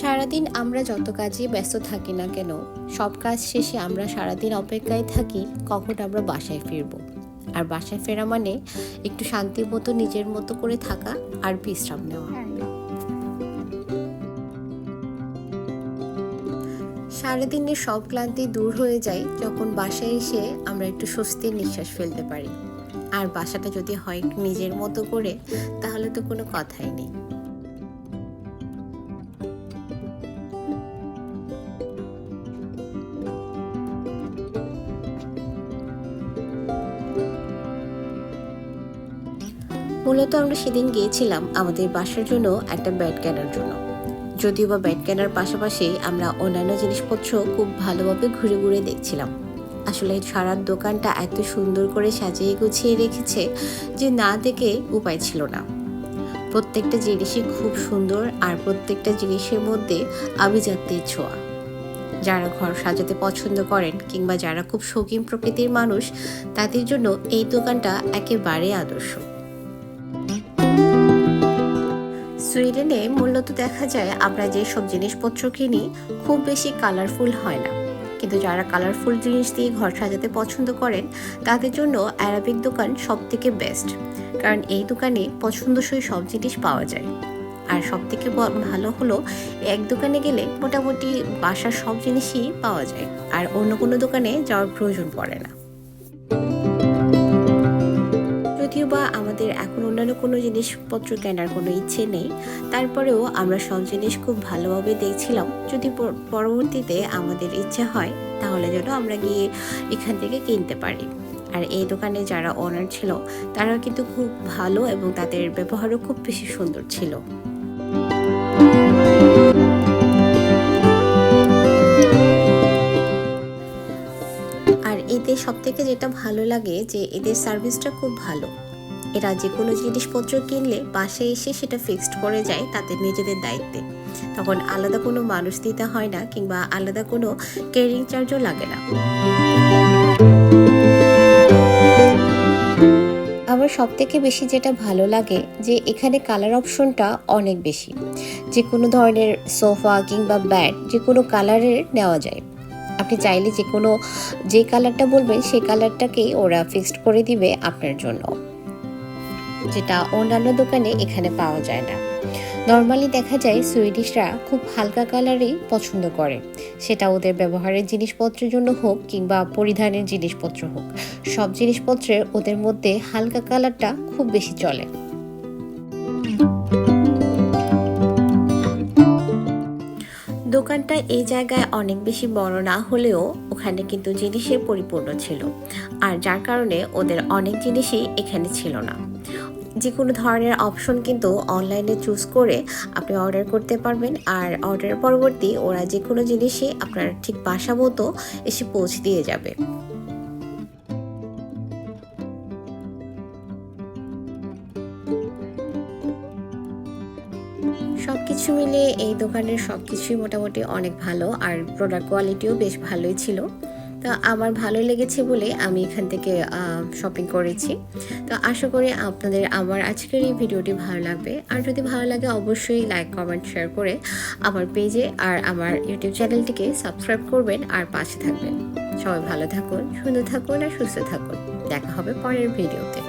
সারাদিন আমরা যত কাজে ব্যস্ত থাকি না কেন, সব কাজ শেষে আমরা সারাদিন অপেক্ষায় থাকি কখন আমরা বাসায় ফিরবো। আর বাসায় ফেরা মানে একটু শান্তির মতো, নিজের মতো করে থাকা আর বিশ্রাম নেওয়া। সারাদিনের সব ক্লান্তি দূর হয়ে যায় যখন বাসায় এসে আমরা একটু স্বস্তির নিঃশ্বাস ফেলতে পারি। আর বাসাটা যদি হয় নিজের মতো করে, তাহলে তো কোনো কথাই নেই। মূলত আমরা সেদিন গিয়েছিলাম আমাদের বাসার জন্য একটা ব্যাট কেনার জন্য। যদিও বা ব্যাট কেনার পাশাপাশি আমরা অন্যান্য জিনিসপত্র খুব ভালোভাবে ঘুরে ঘুরে দেখছিলাম। আসলে সারা দোকানটা এত সুন্দর করে সাজিয়ে গুছিয়ে রেখেছে যে না দেখে উপায় ছিল না। প্রত্যেকটা জিনিসই খুব সুন্দর আর প্রত্যেকটা জিনিসের মধ্যে আভিজাত্যের ছোঁয়া। যারা ঘর সাজাতে পছন্দ করেন কিংবা যারা খুব শৌখিন প্রকৃতির মানুষ, তাদের জন্য এই দোকানটা একেবারে আদর্শ। সুইডেনে মূলত দেখা যায় আমরা যে সব জিনিসপত্র কিনি, খুব বেশি কালারফুল হয় না। কিন্তু যারা কালারফুল জিনিস দিয়ে ঘর সাজাতে পছন্দ করেন, তাদের জন্য অ্যারাবিক দোকান সব থেকে বেস্ট কারণ এই দোকানে পছন্দসই সব জিনিস পাওয়া যায়। আর সব থেকে ভালো হলো, এক দোকানে গেলে মোটামুটি বাসার সব জিনিসই পাওয়া যায়, আর অন্য কোনো দোকানে যাওয়ার প্রয়োজন পড়ে না। যদিও বা আমাদের এখন অন্যান্য কোনো জিনিসপত্র কেনার কোনো ইচ্ছে নেই, তারপরেও আমরা সব জিনিস খুব ভালোভাবে দেখছিলাম। যদি পরবর্তীতে আমাদের ইচ্ছা হয়, তাহলে যেন আমরা গিয়ে এখান থেকে কিনতে পারি। আর এই দোকানে যারা অনার ছিল তারা কিন্তু খুব ভালো এবং তাদের ব্যবহারও খুব বেশি সুন্দর ছিল। থেকে যেটা ভালো লাগে যে এদের সার্ভিসটা খুব ভালো। এরা যে কোনো জিনিসপত্র কিনলে বাসায় এসে সেটা ফিক্সড করে যায় তাদের নিজেদের দায়িত্বে। তখন আলাদা কোনো মানুষ দিতে হয় না কিংবা আলাদা কোনো ক্যারিং চার্জও লাগে না। আমার সব থেকে বেশি যেটা ভালো লাগে যে এখানে কালার অপশনটা অনেক বেশি। যে কোনো ধরনের সোফা কিংবা ব্যাট যে কোনো কালারের নেওয়া যায়। আপনি চাইলে যে কোনো, যে কালারটা বলবেন সেই কালারটাকেই ওরা ফিক্সড করে দিবে আপনার জন্য। যেটা অন্যান্য দোকানে এখানে পাওয়া যায় না। নর্মালি দেখা যায় সুইডিশরা খুব হালকা কালারই পছন্দ করে। সেটা ওদের ব্যবহারের জিনিসপত্রের জন্য হোক কিংবা পরিধানের জিনিসপত্র হোক। সব জিনিসপত্রের ওদের মধ্যে হালকা কালারটা খুব বেশি চলে। দোকানটা এই জায়গায় অনেক বেশি বড় না হলেও ওখানে কিন্তু জিনিসে পরিপূর্ণ ছিল। আর যার কারণে ওদের অনেক জিনিসই এখানে ছিল না। যে কোনো ধরনের অপশন কিন্তু অনলাইনে চুজ করে আপনি অর্ডার করতে পারবেন। আর অর্ডারের পরবর্তী ওরা যে কোনো জিনিসই আপনার ঠিক বাসা মতো এসে পৌঁছে দিয়ে যাবে। সব কিছু মিলে এই দোকানের সব কিছুই মোটামুটি অনেক ভালো আর প্রোডাক্ট কোয়ালিটিও বেশ ভালোই ছিল। তো আমার ভালো লেগেছে বলে আমি এখান থেকে শপিং করেছি। তো আশা করি আপনাদের আমার আজকের এই ভিডিওটি ভালো লাগবে। আর যদি ভালো লাগে অবশ্যই লাইক কমেন্ট শেয়ার করে আমার পেজে আর আমার ইউটিউব চ্যানেলটিকে সাবস্ক্রাইব করবেন আর পাশে থাকবেন। সবাই ভালো থাকুন, সুন্দর থাকুন আর সুস্থ থাকুন। দেখা হবে পরের ভিডিওতে।